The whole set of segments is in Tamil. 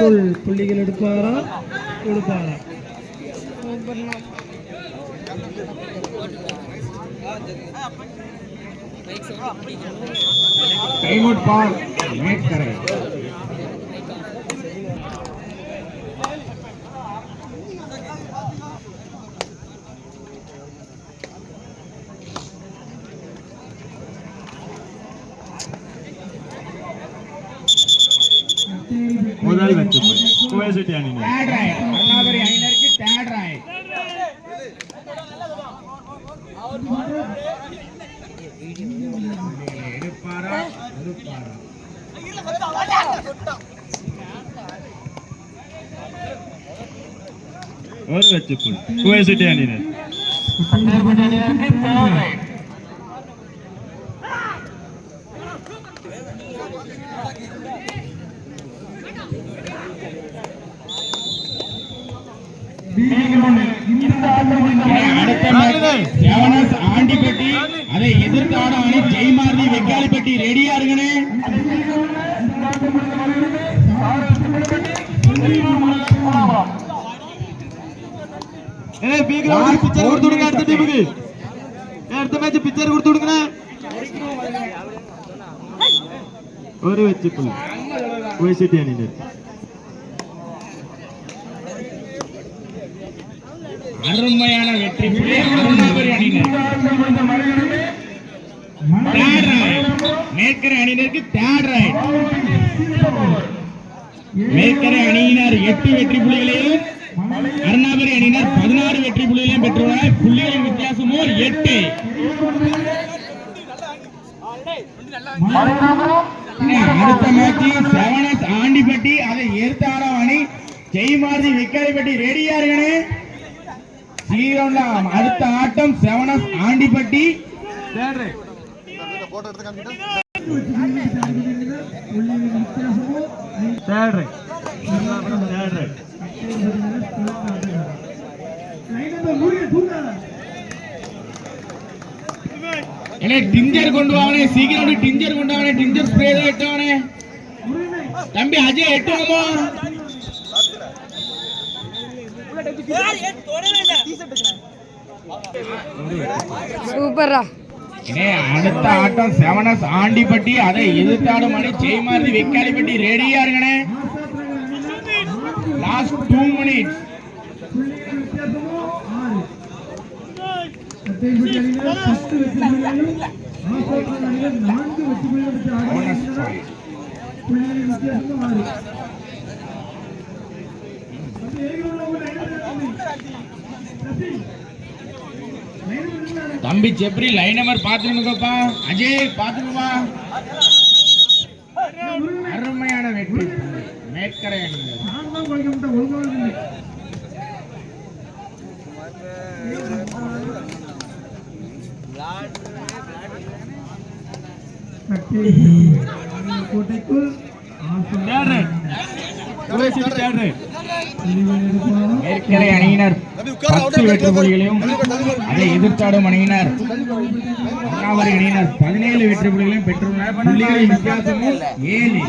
கோட்டைக்குள் புள்ளிகள் எடுப்பாரா? கொடுப்பாரா? டைம் அவுட் பால் மேற்கரை வெற்றி புள்ளி குவைசிட்டி அணியினர் தேர்ட் ரைட் அண்ணாதுரை அணியினருக்கு தேர்ட் ரைட் எடுப்பாரா எடுப்பாரா ஒரு வெற்றி புள்ளி குவைசிட்டி அணியினர் அடுத்த match செவனஸ் ஆண்டிப்பட்டி அதை எதிர்த்து ஆடும் அணி ஜெய்மார்தி வெக்காலிப்பட்டி ரெடியா இருங்கண்ணே பிக்சர் கொடுத்து விடுங்க அடுத்த டீமுக்கு அடுத்த மேட்ச் பிக்சர் கொடுத்து ஒரு வெற்றி புள்ளி. அணியினர் அருமையான வெற்றி. புள்ளி அணியினருக்கு தேர்ட் ரைட் மேற்கரை அணியினர் எட்டு வெற்றி புள்ளிகளையும் அருணாபுரி அணியினர் பதினாறு வெற்றி புள்ளிகளையும் பெற்றுள்ளனர். புள்ளிகளின் வித்தியாசமோ எட்டு. அடுத்த மேட்ச் செவனஸ் ஆண்டிப்பட்டி அதை எதிர்த்து அணி ஜெய்மார்தி விக்காரிப்பட்டி ரெடியா இருக்கணே ஸ்ரீரவுண்ட்ல அடுத்த ஆட்டம் seven S Andipatti. Third raid third raid என்ன டிஞ்சர் கொண்டு வாங்கனே சீக்கிரம் டிஞ்சர் கொண்டு வாங்கனே டிஞ்சர் ஸ்ப்ரே தான் எட்டு வாங்கனே தம்பி அஜய் எட்டு வாங்கோ சூப்பரா அடுத்த ஆட்டம் செவனஸ் ஆண்டிப்பட்டி. அதை எதிர்த்தாடும் அணி ஜெய்மாரதி வெக்காலிப்பட்டி ரெடியா இருக்கணே. லாஸ்ட் டூ மினிட்ஸ் தம்பி செப்ரி லைன் நம்பர் பாத்துக்கணுங்கப்பா அஜய் பார்த்துருமா அருமையான வெற்றி. மேற்கரை கோட்டைக்குள் மேற்கரை அணியினர். பத்து வெற்றி புள்ளிகளையும் அதை எதிர்த்தாடும் அணியினர் ஒன்றாவது அணியினர் பதினேழு வெற்றி புள்ளிகளையும் பெற்றுள்ளனர். புள்ளிகளின் வித்தியாசம் ஏழு.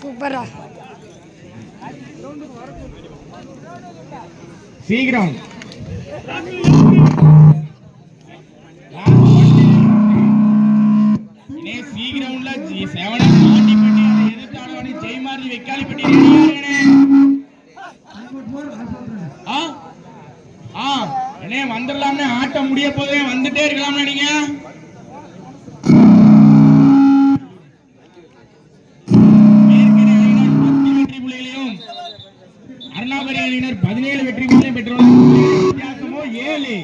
சூப்பரா. சீக்கிரம். இனி சீக்கிரம்ல ஜி- செவனஸ் ஆண்டிப்பட்டி அதை ஆ? ஆ அண்ணே வந்துடலாம்னே ஆட்டம் முடிய போதே வந்துட்டே இருக்கலாம்னே நீங்க. பதினேழு வெற்றி ஏழு.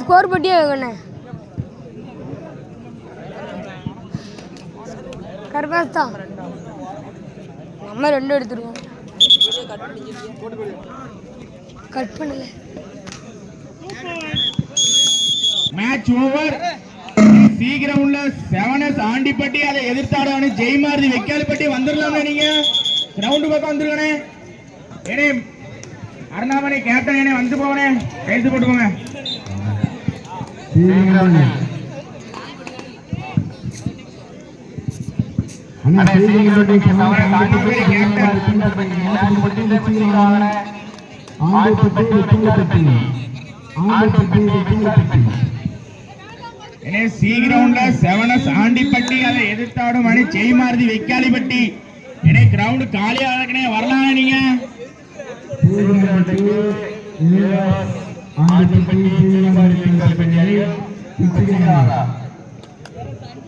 ஸ்கோர் பட்டியே வைக்கண்ணே கர்பாஸ் தான் நம்ம ரெண்டும் எடுத்துருவோம் கட் பண்ணல. மேட்ச் ஓவர் சீக்கிரம் உள்ள செவனஸ் ஆண்டிப்பட்டி அதை எதிர்த்தாடானு ஜெய்மாரதி வெக்காலிப்பட்டி வந்துடலாமே நீங்க. கிரவுண்டு பக்கம் வந்துருக்கனே ஏனே அருணாமணி கேப்டன் ஏனே வந்து போவனே கைது போட்டுக்கோங்க. ஏனே சீக்கிரம் உள்ள செவனஸ் ஆண்டிப்பட்டி அதை எதிர்த்தாடும் அணி ஜெய்மாரதி வெக்காலிப்பட்டி ஏனே கிரவுண்டு காலியா இருக்கனே வரலாம் நீங்க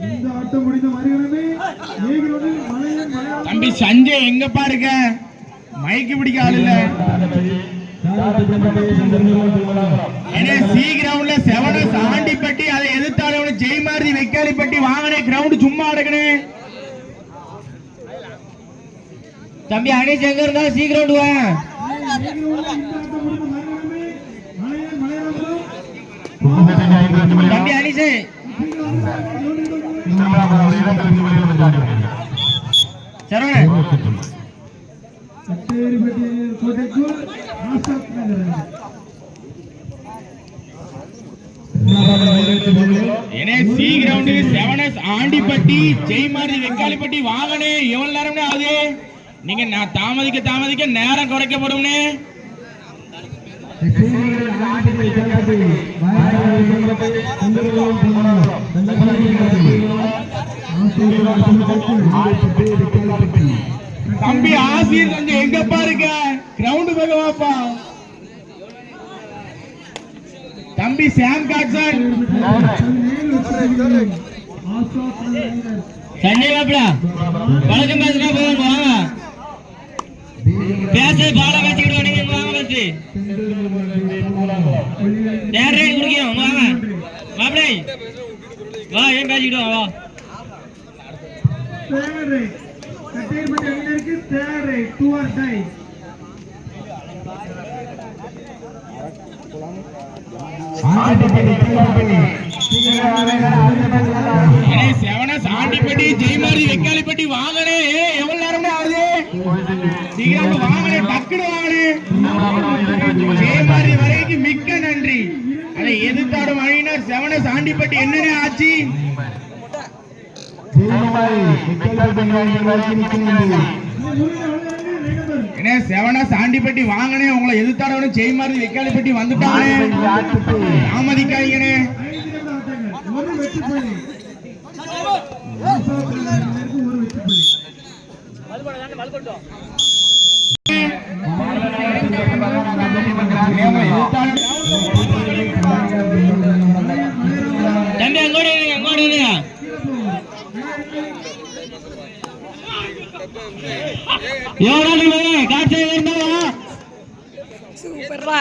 இந்த ஆட்டம் முடிந்த மறுகணமே மலையன் தம்பி சஞ்சய் எங்க இருக்க மைக்கு பிடிக்க ஆள் இல்ல. ஏனே சி கிரவுண்ட்ல செவனஸ் ஆண்டிப்பட்டி அதை எதிர்த்தாலும் ஜெய்மாரதி வெக்காலிப்பட்டி வாங்கினே கிரவுண்ட் சும்மா அடக்கணே தம்பி அனீஷ் எங்க இருந்தாலும் சி கிரவுண்ட் வா? தம்பி அனீஷ். சரவண கட்டேரிப்பட்டி கோட்டைக்கு ஆசாத் நகர் ஏனே C ground seven S Andipatti Jaimarathi Vekkalipatti வாங்கனே எவ்வளவு நேரம்னே ஆகுது? நீங்க நான் தாமதிக்க தாமதிக்க நேரம் குறைக்கப்படும் தம்பி ஆசிரியர் கொஞ்சம் எங்க பாருங்க கிரவுண்ட் பக்கம் வாப்பா. தம்பி சாம் காட்சன். ஆசாத் நகர் பேசுனா போதும் வாங்க பேச பால பேசிக்கிட்டு நீங்க வாங்க பேசி. நேரே குடிக்கிறோம் வாங்க. மாப்பிளை. வா ஏன் பேசிக்கிட்டு வா தேர்ட் ரைட் கட்டேரிப்பட்டி அணியினருக்கு third raid do or die seven சாண்டிப்பட்டி Jaimari Vekkalipatti வாங்கனே எவ்வளவு நேரம் ஆகுது? சீக்கிரம் வாங்கனே டக்குனு வாங்கனே ஜெய்மாரி வரைக்கும் மிக்க நன்றி. அதை எதிர்த்தாடும் அணியினர் செவன சாண்டிப்பட்டி என்னனே ஆச்சு? என்ன செவனா சாண்டிப்பட்டி வாங்கனே உங்களை எதிர்த்தாடவனும் ஜெய்மாரி வெக்காலிப்பட்டி வந்துட்டானே தாமதிக்காதீங்கனே ஐந்து நிமிட ஆட்டங்கள் ஒரு வெற்றி புள்ளி ஒரு வெற்றி புள்ளி தம்பி எவ்வளோ காட்சி சூப்பர்ரா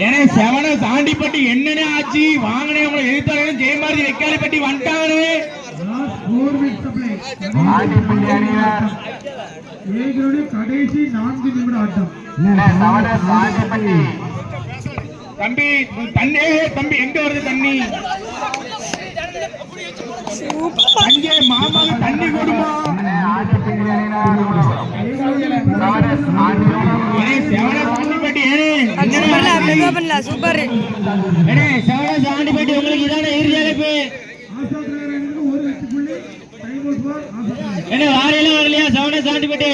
ஏன்னா செவன தாண்டிப்பட்டு என்னென்ன ஆச்சு? வாங்கினே உங்களை எதிர்த்தாலும் ஜெயமாரி மாதிரி வந்துட்டாங்கன்னு ஏகிரோடு கடைசி நான்கு நிமிட ஆட்டம் தம்பி தண்ணே தம்பி எங்க வருது தண்ணி தஞ்சை மாமாவுக்கு தண்ணி கொடுமா ஏனே, செவன சாண்டிப்பட்டி ஏனே, சூப்பர்ல என்னடா மெதுவா பண்ணல சூப்பர். சாண்டிப்பட்டி உங்களுக்கு இதான இறுதி அழைப்பு என்ன வாரையில வரலையா செவன சாண்டிப்பட்டி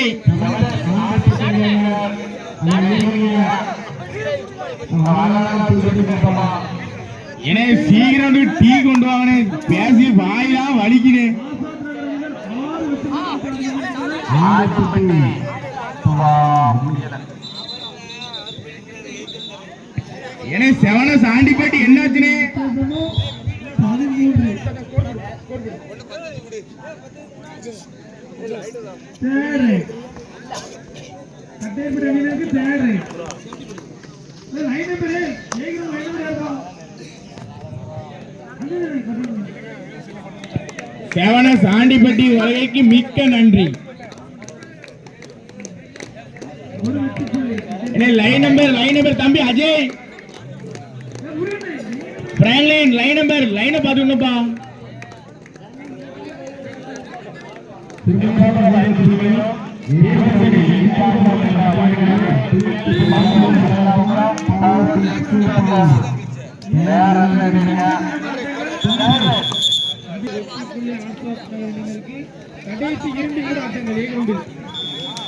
ஏனே சீக்கிரம் டீ கொண்டு வாங்கனே பேசி ஐம்பத்தி ஏனே செவன சாண்டிப்பட்டி என்னாச்சுனே தேரு கட்டேப்பட்டி சாண்டிப்பட்டி வருகைக்கு மிக்க நன்றி. லைன் நம்பர் லைன் நம்பர் தம்பி அஜய். பிராங்க்லைன் லைன் நம்பர் லைனை பார்த்துக்கணும்ப்பா கடைசி இரண்டு கூட ஆட்டங்கள்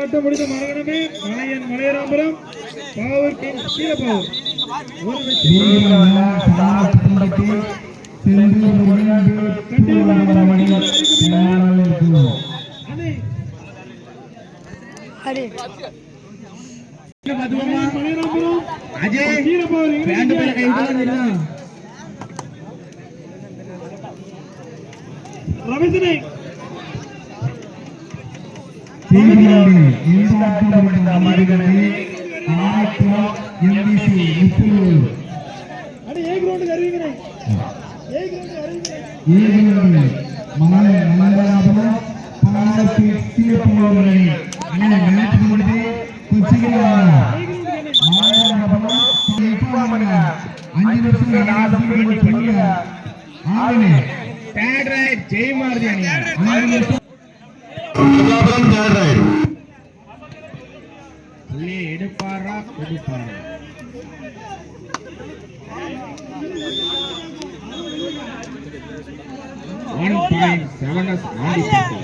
ஆட்டம் முடிந்த மரகணமே மலையன் மலையராபுரம் பாவர் கிங் கீழபாவர் ஒரு வெற்றி அணை அடி பார்த்துக்கோமா மலையராபுரம் அஜய் கீழபாவர் பேண்ட் மேல கை விட்டுறாதீங்களா? ரவிசனை அடி ஏ கிரவுண்டுக்கு அறிவிக்கிறேன் ஏ கிரவுண்டுக்கு அறிவிக்கிறேன் தேர்ட் ரைட் ஜெயமாரதி எடுப்பாரா கொடுப்பாரா one point seven S Andipatti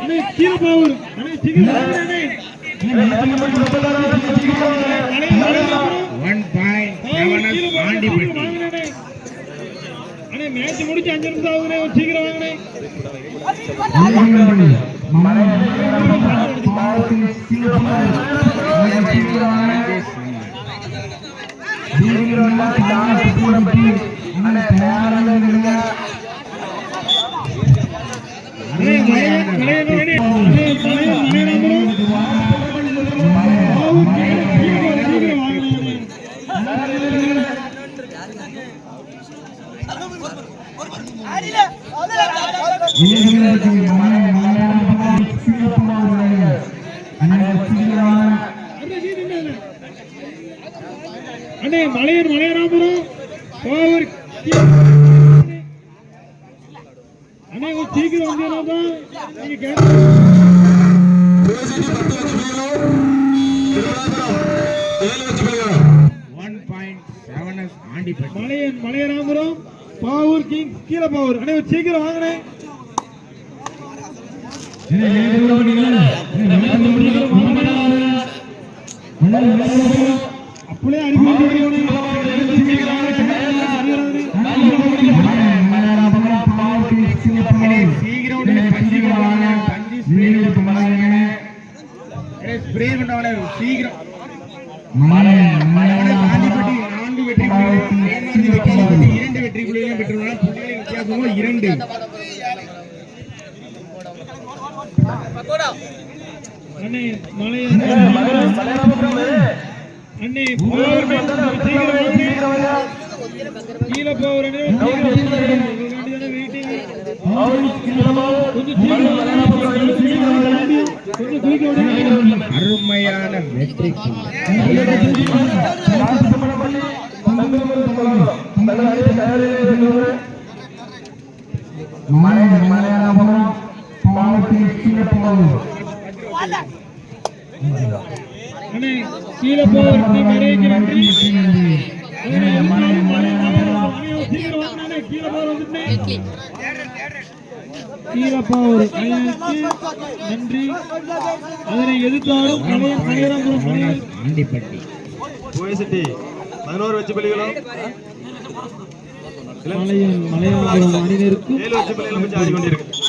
அணை கீழபாவர் அணை சீக்கிரம் அணை அணை Malaiyarapuram one point S Andipatti அண்ணே மேட்ச் முடிச்சு அஞ்சு நிமிஷம் கொஞ்சம் சீக்கிரம் வாங்கண்ணே. அவனை ஆண்டிப்பட்டி நான்கு வெற்றி இரண்டு வெற்றி புள்ளிகளையும் பெற்றுள்ளனர் புள்ளிகளின் வித்தியாசமோ இரண்டு அண்ணே மலையன் அண்ணே பாவூர் சீக்கிரம் வாங்க கீழே விடுங்க அருமையான வெற்றி புள்ளி. கீழே போவதற்கு நிறைய நன்றி அதனை எதிர்த்தாலும் ஆண்டிப்பட்டி ஓஎஸ்டி வச்சு பள்ளிகளும் மலையாள அணியினருக்கு ஏழு வச்சு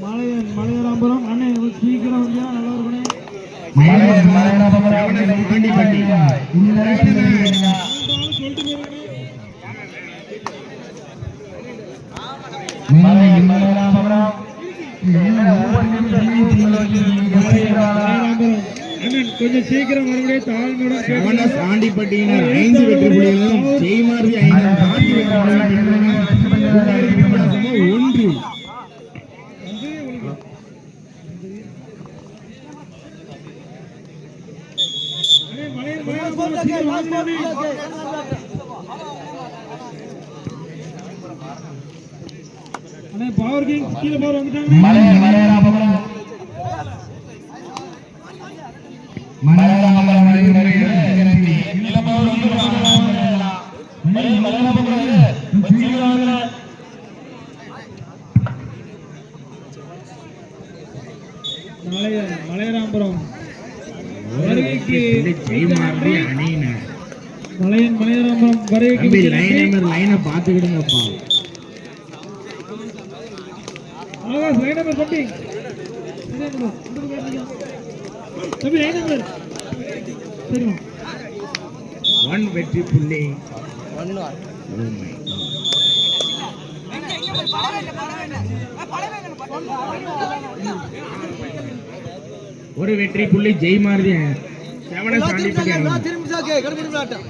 மலையன் மலையராம்பரம் அண்ணன் சீக்கிரம் வந்தா நல்லா இருக்கணும் போயிருங்க மலையராம்பரம். அண்ணன் கொஞ்சம் சீக்கிரம் மறுபடியும் தாழ்மையுடன் ஆண்டிப்பட்டியினர் ஐந்து வெற்றி புள்ளிகளும் ஒன்று பவர் கிங் கீழே பவர் வந்துட்டாங்க மலையன் மலையராம்பரம் மலையன் மலையராம்பரம். நம்பர் லைனை பார்த்துக்கிடுங்கப்பா ஆகாஷ் லைன் நம்பர் தம்பி இதே நம்பர், இந்த பக்கம் இருங்க. தம்பி லைன் நம்பர் சரிம்மா ஒன் வெற்றி புள்ளி. Oh. ஒரு வெற்றி புள்ளி ஆண்டிப்பட்டி அணியினர் திரும்பி சாக்கே கடுமை விளையாட்டம்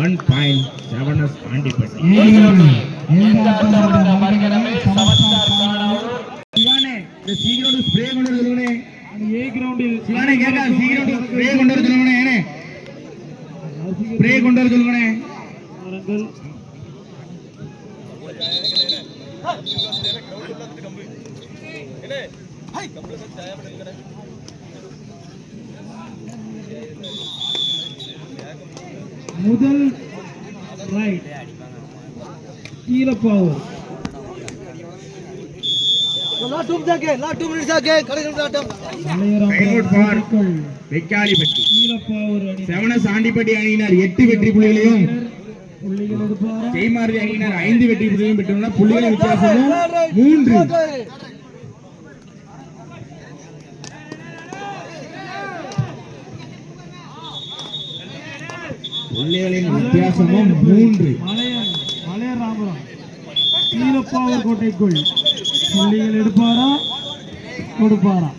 one point seven S Andipatti சிவானே இந்த சீக்கிரம் ஸ்ப்ரே கொண்டு வருதுனே அந்த ஏ கிரவுண்டில் சிவானே கேட்கா சீக்கிரம் ஸ்ப்ரே கொண்டு வர சொல்லுங்கண்ணே ஏனே ஸ்ப்ரே கொண்டு வர சொல்லுங்கண்ணே வாருங்கள். முதல் ரைட் கீழப்பாவூர் லாட்டும் சாக்கே லாட்டும் மினிட் சாக்கே கடுமை விளையாட்டம் கைகோட் பார் மலையராம்பரம் வெக்காலிப்பட்டி கீழப்பாவூர் ஆண்டிப்பட்டி அணியினர் எட்டு வெற்றி புள்ளிகளையும் ஜெய்மாரதி அணியினர் ஐந்து வெற்றி புள்ளிகளையும் பெற்றுள்ள புள்ளிகளின் வித்தியாசமும் மூன்று. புள்ளிகளின் வித்தியாசமும் மூன்று. மலையன் மலையராமபுரம் கீழப்பாவூர் கோட்டைக்குள் புள்ளிகள் எடுப்பாரா? கொடுப்பாரா?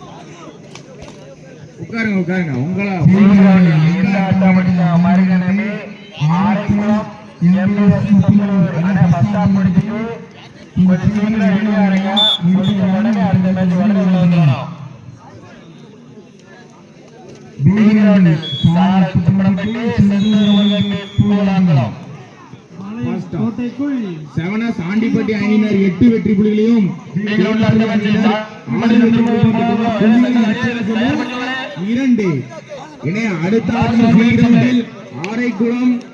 உட்காருங்க உட்காருங்க. உங்களா மலையன் அணியினர் எட்டு வெற்றி புள்ளிகளையும் இரண்டு இணைய அடுத்த ஆட்டம் ஸ்ரீகிரௌண்டில் ஆரைக்குளம் வெற்றி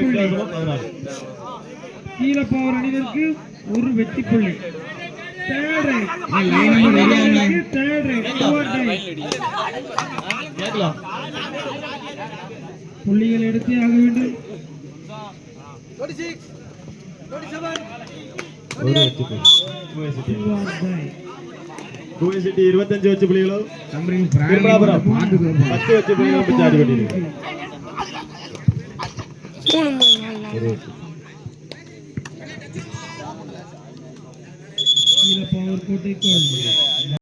புள்ளிகள் எடுத்தே ஆக வேண்டும். டுவெண்ட்டி சிக்ஸ் டுவெண்ட்டி செவன் ஒரு வெற்றி புள்ளி. கோவை சிட்டி கோவை சிட்டி இருபத்தஞ்சு புள்ளிகளும் திருமலாபுரம். பத்து வெற்றி புள்ளிகளும் பிச்சாடி கொண்டிருக்கு